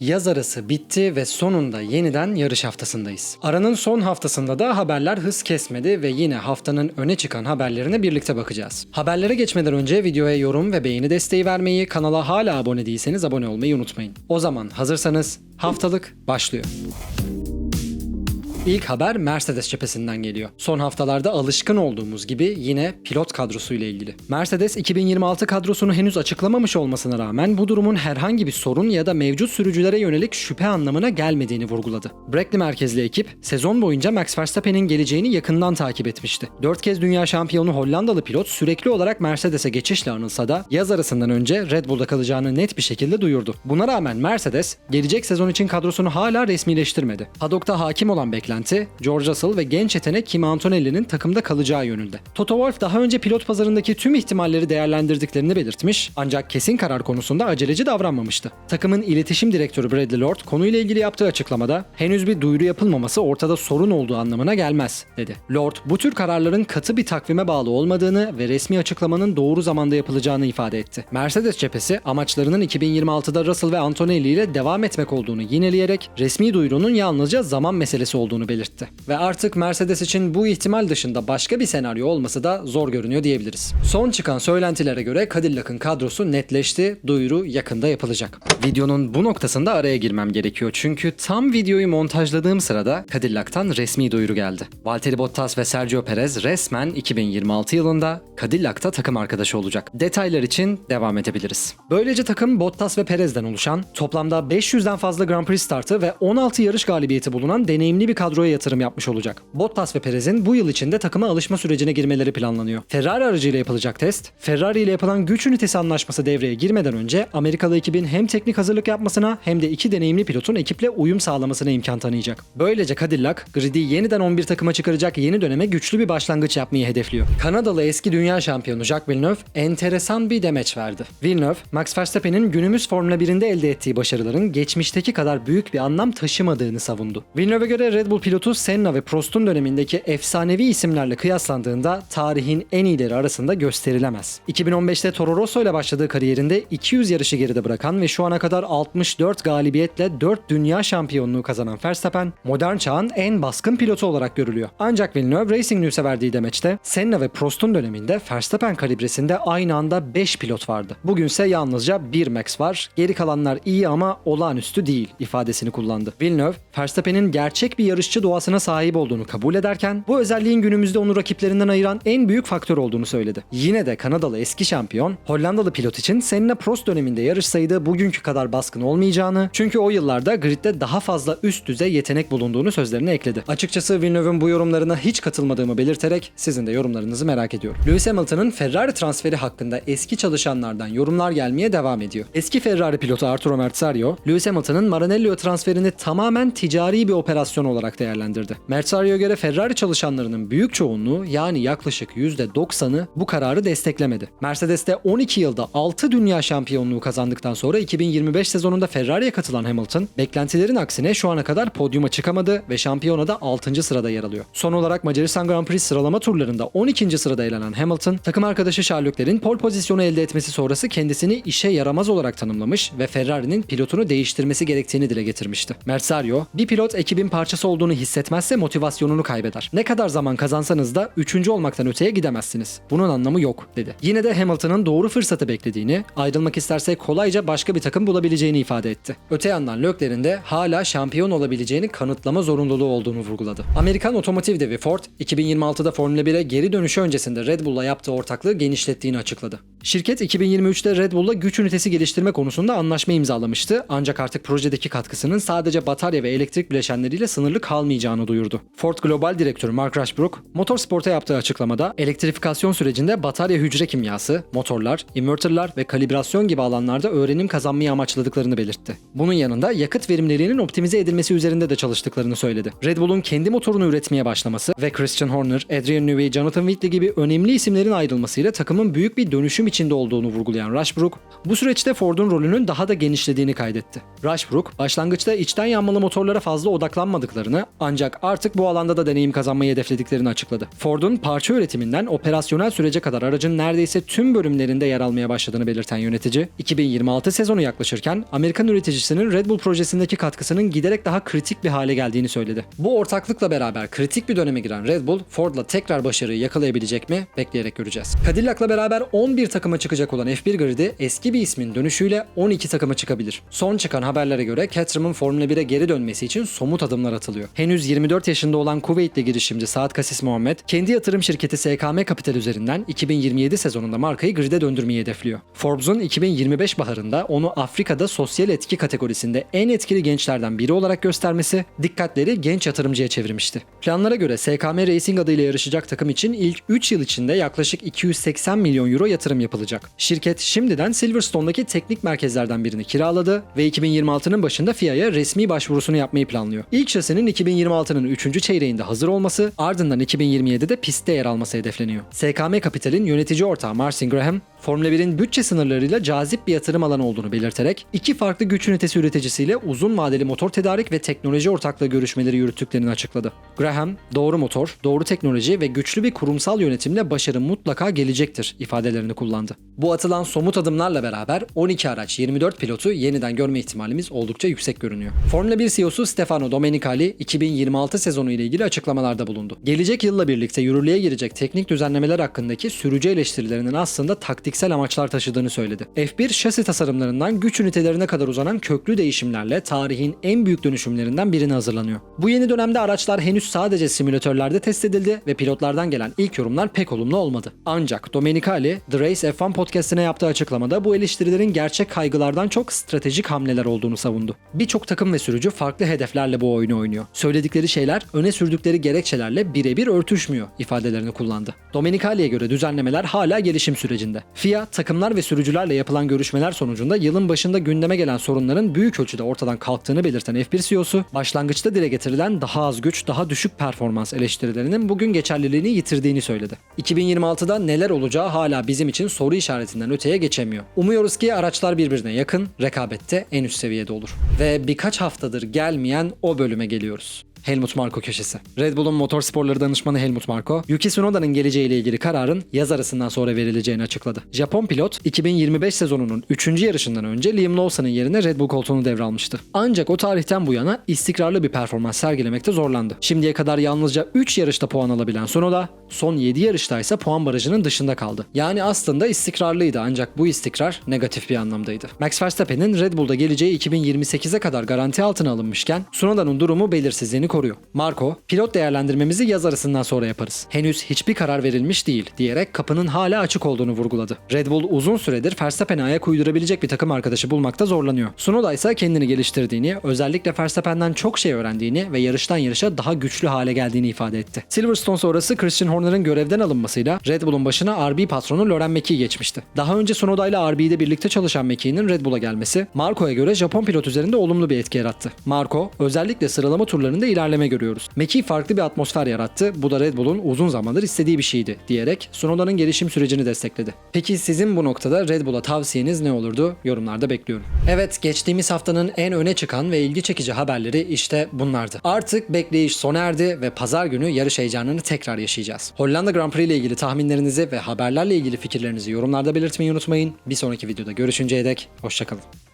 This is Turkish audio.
Yaz arası bitti ve sonunda yeniden yarış haftasındayız. Aranın son haftasında da haberler hız kesmedi ve yine haftanın öne çıkan haberlerine birlikte bakacağız. Haberlere geçmeden önce videoya yorum ve beğeni desteği vermeyi, kanala hala abone değilseniz abone olmayı unutmayın. O zaman hazırsanız haftalık başlıyor. İlk haber Mercedes cephesinden geliyor. Son haftalarda alışkın olduğumuz gibi yine pilot kadrosuyla ilgili. Mercedes 2026 kadrosunu henüz açıklamamış olmasına rağmen bu durumun herhangi bir sorun ya da mevcut sürücülere yönelik şüphe anlamına gelmediğini vurguladı. Brackley merkezli ekip sezon boyunca Max Verstappen'in geleceğini yakından takip etmişti. 4 kez dünya şampiyonu Hollandalı pilot sürekli olarak Mercedes'e geçişle anılsa da yaz arasından önce Red Bull'da kalacağını net bir şekilde duyurdu. Buna rağmen Mercedes gelecek sezon için kadrosunu hala resmileştirmedi. Paddock'ta hakim olan beklenti George Russell ve genç yetenek Kimi Antonelli'nin takımda kalacağı yönünde. Toto Wolff daha önce pilot pazarındaki tüm ihtimalleri değerlendirdiklerini belirtmiş ancak kesin karar konusunda aceleci davranmamıştı. Takımın iletişim direktörü Bradley Lord konuyla ilgili yaptığı açıklamada henüz bir duyuru yapılmaması ortada sorun olduğu anlamına gelmez dedi. Lord bu tür kararların katı bir takvime bağlı olmadığını ve resmi açıklamanın doğru zamanda yapılacağını ifade etti. Mercedes cephesi amaçlarının 2026'da Russell ve Antonelli ile devam etmek olduğunu yineleyerek resmi duyurunun yalnızca zaman meselesi olduğunu belirtti. Ve artık Mercedes için bu ihtimal dışında başka bir senaryo olması da zor görünüyor diyebiliriz. Son çıkan söylentilere göre Cadillac'ın kadrosu netleşti, duyuru yakında yapılacak. Videonun bu noktasında araya girmem gerekiyor çünkü tam videoyu montajladığım sırada Cadillac'tan resmi duyuru geldi. Valtteri Bottas ve Sergio Perez resmen 2026 yılında Cadillac'ta takım arkadaşı olacak. Detaylar için devam edebiliriz. Böylece takım Bottas ve Perez'den oluşan, toplamda 500'den fazla Grand Prix startı ve 16 yarış galibiyeti bulunan deneyimli bir kadroya yatırım yapmış olacak. Bottas ve Perez'in bu yıl içinde takıma alışma sürecine girmeleri planlanıyor. Ferrari aracıyla yapılacak test, Ferrari ile yapılan güç ünitesi anlaşması devreye girmeden önce Amerikalı ekibin hem teknik hazırlık yapmasına hem de iki deneyimli pilotun ekiple uyum sağlamasına imkan tanıyacak. Böylece Cadillac, grid'i yeniden 11 takıma çıkaracak yeni döneme güçlü bir başlangıç yapmayı hedefliyor. Kanadalı eski dünya şampiyonu Jacques Villeneuve enteresan bir demeç verdi. Villeneuve, Max Verstappen'in günümüz Formula 1'inde elde ettiği başarıların geçmişteki kadar büyük bir anlam taşımadığını savundu. Villeneuve'e göre Red Bull pilotu Senna ve Prost'un dönemindeki efsanevi isimlerle kıyaslandığında tarihin en iyileri arasında gösterilemez. 2015'te Toro Rosso ile başladığı kariyerinde 200 yarışı geride bırakan ve şu ana kadar 64 galibiyetle 4 dünya şampiyonluğu kazanan Verstappen, modern çağın en baskın pilotu olarak görülüyor. Ancak Villeneuve Racing News'e verdiği demeçte Senna ve Prost'un döneminde Verstappen kalibresinde aynı anda 5 pilot vardı. Bugünse yalnızca 1 Max var. Geri kalanlar iyi ama olağanüstü değil ifadesini kullandı. Villeneuve, Verstappen'in gerçek bir yarışçı doğasına sahip olduğunu kabul ederken bu özelliğin günümüzde onu rakiplerinden ayıran en büyük faktör olduğunu söyledi. Yine de Kanadalı eski şampiyon, Hollandalı pilot için Senna Prost döneminde yarışsaydı bugünkü kadar baskın olmayacağını, çünkü o yıllarda gridde daha fazla üst düzey yetenek bulunduğunu sözlerine ekledi. Açıkçası Villeneuve'ın bu yorumlarına hiç katılmadığımı belirterek sizin de yorumlarınızı merak ediyorum. Lewis Hamilton'ın Ferrari transferi hakkında eski çalışanlardan yorumlar gelmeye devam ediyor. Eski Ferrari pilotu Arturo Merzario, Lewis Hamilton'ın Maranello transferini tamamen ticari bir operasyon olarak değerlendirdi. Merzario'ya göre Ferrari çalışanlarının büyük çoğunluğu yani yaklaşık %90'ı bu kararı desteklemedi. Mercedes'te 12 yılda 6 dünya şampiyonluğu kazandıktan sonra 2025 sezonunda Ferrari'ye katılan Hamilton, beklentilerin aksine şu ana kadar podyuma çıkamadı ve şampiyonada 6. sırada yer alıyor. Son olarak Macaristan Grand Prix sıralama turlarında 12. sırada elenen Hamilton, takım arkadaşı Charles Leclerc'in pole pozisyonu elde etmesi sonrası kendisini işe yaramaz olarak tanımlamış ve Ferrari'nin pilotunu değiştirmesi gerektiğini dile getirmişti. Merzario, bir pilot ekibin parçası olduğunu hissetmezse motivasyonunu kaybeder. Ne kadar zaman kazansanız da 3. olmaktan öteye gidemezsiniz. Bunun anlamı yok dedi. Yine de Hamilton'ın doğru fırsatı beklediğini, ayrılmak isterse kolayca başka bir takım bulabileceğini ifade etti. Öte yandan Leclerc'in de hala şampiyon olabileceğini kanıtlama zorunluluğu olduğunu vurguladı. Amerikan otomotiv devi Ford, 2026'da Formula 1'e geri dönüşü öncesinde Red Bull'la yaptığı ortaklığı genişlettiğini açıkladı. Şirket 2023'te Red Bull'la güç ünitesi geliştirme konusunda anlaşma imzalamıştı ancak artık projedeki katkısının sadece batarya ve elektrik bileşenleriyle sınırlı kalmayacağını duyurdu. Ford Global Direktörü Mark Rushbrook, Motorsport'a yaptığı açıklamada elektrifikasyon sürecinde batarya hücre kimyası, motorlar, inverterlar ve kalibrasyon gibi alanlarda öğrenim kazanmayı amaçladıklarını belirtti. Bunun yanında yakıt verimliliğinin optimize edilmesi üzerinde de çalıştıklarını söyledi. Red Bull'un kendi motorunu üretmeye başlaması ve Christian Horner, Adrian Newey, Jonathan Whitley gibi önemli isimlerin ayrılmasıyla takımın büyük bir dönüşüm içinde olduğunu vurgulayan Rushbrook, bu süreçte Ford'un rolünün daha da genişlediğini kaydetti. Rushbrook, başlangıçta içten yanmalı motorlara fazla odaklanmadıklarını ancak artık bu alanda da deneyim kazanmayı hedeflediklerini açıkladı. Ford'un parça üretiminden operasyonel sürece kadar aracın neredeyse tüm bölümlerinde yer almaya başladığını belirten yönetici, 2026 sezonu yaklaşırken Amerikan üreticisinin Red Bull projesindeki katkısının giderek daha kritik bir hale geldiğini söyledi. Bu ortaklıkla beraber kritik bir döneme giren Red Bull, Ford'la tekrar başarıyı yakalayabilecek mi? Bekleyerek göreceğiz. Cadillac'la beraber 11 takıma çıkacak olan F1 gridi eski bir ismin dönüşüyle 12 takıma çıkabilir. Son çıkan haberlere göre Caterham'ın Formula 1'e geri dönmesi için somut adımlar atılıyor. Henüz 24 yaşında olan Kuveytli girişimci Saad Kasis Muhammed, kendi yatırım şirketi SKM Capital üzerinden 2027 sezonunda markayı grid'e döndürmeyi hedefliyor. Forbes'un 2025 baharında onu Afrika'da sosyal etki kategorisinde en etkili gençlerden biri olarak göstermesi dikkatleri genç yatırımcıya çevirmişti. Planlara göre SKM Racing adıyla yarışacak takım için ilk 3 yıl içinde yaklaşık 280 milyon euro yatırım yapılacak. Şirket şimdiden Silverstone'daki teknik merkezlerden birini kiraladı ve 2026'nın başında FIA'ya resmi başvurusunu yapmayı planlıyor. İlk şasinin 2026'nın 3. çeyreğinde hazır olması, ardından 2027'de pistte yer alması hedefleniyor. SKM Capital'in yönetici ortağı Marcin Graham, Formula 1'in bütçe sınırlarıyla cazip bir yatırım alanı olduğunu belirterek iki farklı güç ünitesi üreticisiyle uzun vadeli motor tedarik ve teknoloji ortaklığı görüşmeleri yürüttüklerini açıkladı. Graham, doğru motor, doğru teknoloji ve güçlü bir kurumsal yönetimle başarı mutlaka gelecektir ifadelerini kullandı. Bu atılan somut adımlarla beraber 12 araç 24 pilotu yeniden görme ihtimalimiz oldukça yüksek görünüyor. Formula 1 CEO'su Stefano Domenicali 2026 sezonu ile ilgili açıklamalarda bulundu. Gelecek yılla birlikte yürürlüğe girecek teknik düzenlemeler hakkındaki sürücü eleştirilerinin aslında taktiksel amaçlar taşıdığını söyledi. F1 şasi tasarımlarından güç ünitelerine kadar uzanan köklü değişimlerle tarihin en büyük dönüşümlerinden birine hazırlanıyor. Bu yeni dönemde araçlar henüz sadece simülatörlerde test edildi ve pilotlardan gelen ilk yorumlar pek olumlu olmadı. Ancak Domenicali, The Race F1 podcastine yaptığı açıklamada bu eleştirilerin gerçek kaygılardan çok stratejik hamleler olduğunu savundu. Birçok takım ve sürücü farklı hedeflerle bu oyunu oynuyor. Söyledikleri şeyler öne sürdükleri gerekçelerle birebir örtüşmüyor ifadelerini kullandı. Domenicali'ye göre düzenlemeler hala gelişim sürecinde. FIA, takımlar ve sürücülerle yapılan görüşmeler sonucunda yılın başında gündeme gelen sorunların büyük ölçüde ortadan kalktığını belirten F1 CEO'su, başlangıçta dile getirilen daha az güç, daha düşük performans eleştirilerinin bugün geçerliliğini yitirdiğini söyledi. 2026'da neler olacağı hala bizim için soru işaretinden öteye geçemiyor. Umuyoruz ki araçlar birbirine yakın, rekabette en üst seviyede olur. Ve birkaç haftadır gelmeyen o bölüme geliyoruz. Helmut Marko köşesi. Red Bull'un motor sporları danışmanı Helmut Marko, Yuki Tsunoda'nın geleceğiyle ilgili kararın yaz arasından sonra verileceğini açıkladı. Japon pilot 2025 sezonunun 3. yarışından önce Liam Lawson'ın yerine Red Bull koltuğunu devralmıştı. Ancak o tarihten bu yana istikrarlı bir performans sergilemekte zorlandı. Şimdiye kadar yalnızca 3 yarışta puan alabilen Tsunoda, son 7 yarışta ise puan barajının dışında kaldı. Yani aslında istikrarlıydı ancak bu istikrar negatif bir anlamdaydı. Max Verstappen'in Red Bull'da geleceği 2028'e kadar garanti altına alınmışken Tsunoda'nın durumu belirsizliğini koruyor. Marco, pilot değerlendirmemizi yaz arasından sonra yaparız. Henüz hiçbir karar verilmiş değil diyerek kapının hala açık olduğunu vurguladı. Red Bull uzun süredir Verstappen'e ayak uydurabilecek bir takım arkadaşı bulmakta zorlanıyor. Tsunoda ise kendini geliştirdiğini, özellikle Verstappen'den çok şey öğrendiğini ve yarıştan yarışa daha güçlü hale geldiğini ifade etti. Silverstone sonrası Christian Horner'ın görevden alınmasıyla Red Bull'un başına RB patronu Loren Meki'yi geçmişti. Daha önce Tsunoda ile RB'de birlikte çalışan Meki'nin Red Bull'a gelmesi Marco'ya göre Japon pilot üzerinde olumlu bir etki yarattı. Marco özellikle sıralama turlarında ilerleme görüyoruz. Meki farklı bir atmosfer yarattı. Bu da Red Bull'un uzun zamandır istediği bir şeydi diyerek Tsunoda'nın gelişim sürecini destekledi. Peki sizin bu noktada Red Bull'a tavsiyeniz ne olurdu? Yorumlarda bekliyorum. Evet geçtiğimiz haftanın en öne çıkan ve ilgi çekici haberleri işte bunlardı. Artık bekleyiş sona erdi ve pazar günü yarış heyecanını tekrar yaşayacağız. Hollanda Grand Prix ile ilgili tahminlerinizi ve haberlerle ilgili fikirlerinizi yorumlarda belirtmeyi unutmayın. Bir sonraki videoda görüşünceye dek hoşçakalın.